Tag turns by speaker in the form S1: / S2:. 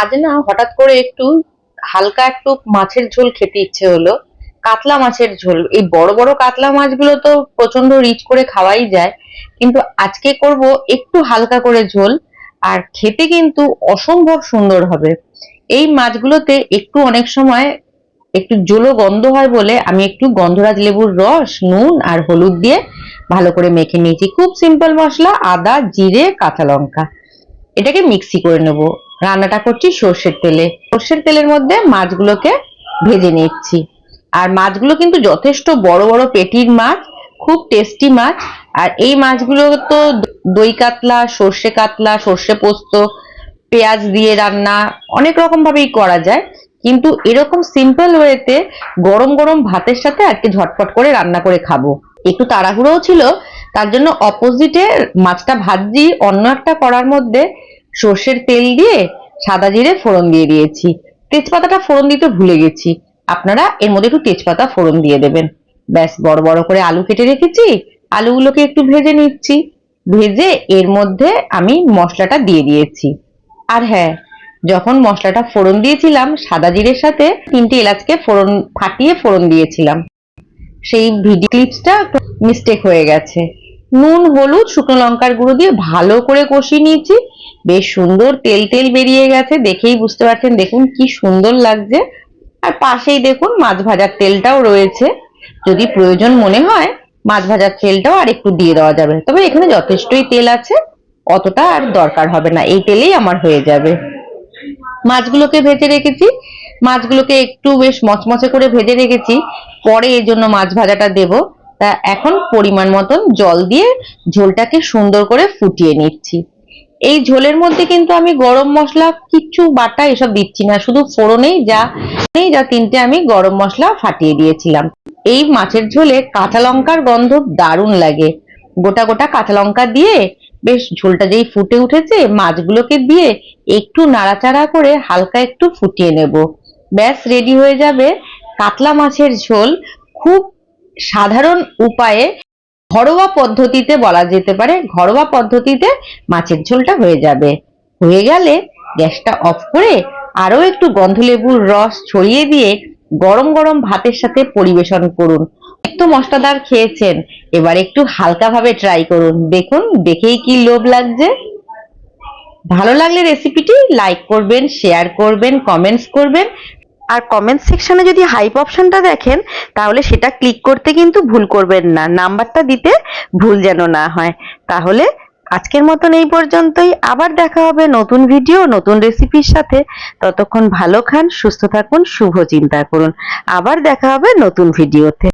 S1: আজ না হঠাৎ করে একটু হালকা একটু মাছের ঝোল খেতে ইচ্ছে হলো। কাতলা মাছের ঝোল। এই বড় বড় কাতলা মাছগুলো তো প্রচণ্ড রিচ করে খাওয়াই যায়। কিন্তু আজকে করব একটু হালকা করে ঝোল, আর খেতে কিন্তু অসম্ভব সুন্দর হবে। এই মাছগুলোতে একটু অনেক সময় একটু জলো গন্ধ হয় বলে আমি একটু গন্ধরাজ লেবুর রস, নুন আর হলুদ দিয়ে ভালো করে মেখে নিয়েছি। খুব সিম্পল মশলা, আদা, জিরে, কাঁচা লঙ্কা। এটাকে মিক্সি করে নেব। রান্নাটা করছি সর্ষের তেলে। সর্ষের তেলের মধ্যে মাছগুলোকে ভেজে নিচ্ছি। আর মাছগুলো কিন্তু যথেষ্ট বড় বড় পেটির মাছ, খুব টেস্টি মাছ। আর এই মাছগুলো তো দই কাতলা, সর্ষে কাতলা, সর্ষে পোস্ত, পেঁয়াজ দিয়ে রান্না অনেক রকম ভাবেই করা যায়। কিন্তু এরকম সিম্পল ওয়েতে গরম গরম ভাতের সাথে আজকে ঝটপট করে রান্না করে খাব। একটু তাড়াহুড়োও ছিল, তার জন্য অপোজিটে মাছটা ভাজি অন্য একটা করার মধ্যে সর্ষের তেল দিয়ে সাদা জিরে ফোড়ন দিয়ে দিয়েছি। তেজপাতাটা ফোড়ন দিতে ভুলে গেছি। আপনারা এর মধ্যে একটু তেজপাতা ফোড়ন দিয়ে দেবেন। ব্যাস, বড় বড় করে আলু কেটে রেখেছি। আলুগুলোকে একটু ভেজে নিচ্ছি। ভেজে এর মধ্যে আমি মশলাটা দিয়ে দিয়েছি। আর হ্যাঁ যখন মশলাটা ফোড়ন দিয়েছিলাম, সাদা জিরের সাথে তিনটে এলাচকে ফোড়ন, ফাটিয়ে ফোড়ন দিয়েছিলাম। সেই ভিডিও ক্লিপসটা মিস্টেক হয়ে গেছে। নুন, হলুদ, শুকনো লঙ্কার গুঁড়ো দিয়ে ভালো করে কষিয়ে নিয়েছি। বেশ সুন্দর তেল তেল বেরিয়ে গেছে, দেখেই বুঝতে পারছেন, দেখুন কি সুন্দর লাগছে। আর পাশেই দেখুন মাছ ভাজার তেলটাও রয়েছে। যদি প্রয়োজন মনে হয়, মাছ ভাজার তেলটাও আর একটু দিয়ে দেওয়া যাবে। তবে এখানে যথেষ্টই তেল আছে, অতটা আর দরকার হবে না, এই তেলেই আমার হয়ে যাবে। মাছগুলোকে ভেজে রেখেছি। মাছগুলোকে একটু বেশ মচমচে করে ভেজে রেখেছি। পরে এর জন্য মাছ ভাজাটা দেব। তা এখন পরিমাণ মতন জল দিয়ে ঝোলটাকে সুন্দর করে ফুটিয়ে নিচ্ছি। এই ঝোলের মধ্যে কিন্তু আমি গরম মশলা কিচ্ছু, বাটা এসব দিচ্ছি না। শুধু ফোড়নেই যা নেই যা তিনটে আমি গরম মশলা ফাটিয়ে দিয়েছিলাম। এই মাছের ঝোলে কাঁচা লঙ্কার গন্ধ দারুণ লাগে। গোটা গোটা কাঁচা লঙ্কা দিয়ে বেশ ঝোলটা যেই ফুটে উঠেছে, মাছগুলোকে দিয়ে একটু নাড়াচাড়া করে হালকা একটু ফুটিয়ে নেব। ব্যাস রেডি হয়ে যাবে। কাতলা মাছের ঝোল খুব সাধারণ উপায়ে ঘরোয়া পদ্ধতিতে বলা যেতে পারে, ঘরোয়া পদ্ধতিতে মাছের ঝোলটা হয়ে যাবে। হয়ে গেলে গ্যাসটা অফ করে আরও একটু গন্ধলেবুর রস ছড়িয়ে দিয়ে গরম গরম ভাতের সাথে পরিবেশন করুন। একটু মশলাদার খেয়েছেন, এবার একটু হালকাভাবে ট্রাই করুন। দেখুন, দেখেই কি লোভ লাগছে। ভালো লাগলে রেসিপিটি লাইক করবেন শেয়ার করবেন কমেন্টস করবেন। আর কমেন্ট সেকশনে যদি হাইপ অপশনটা দেখেন, তাহলে সেটা ক্লিক করতে কিন্তু ভুল করবেন না। নাম্বারটা দিতে ভুল যেন না হয়। তাহলে আজকের মতন এই পর্যন্তই। আবার দেখা হবে নতুন ভিডিও নতুন রেসিপির সাথে। ততক্ষণ ভালো খান, সুস্থ থাকুন, শুভ চিন্তা করুন। আবার দেখা হবে নতুন ভিডিওতে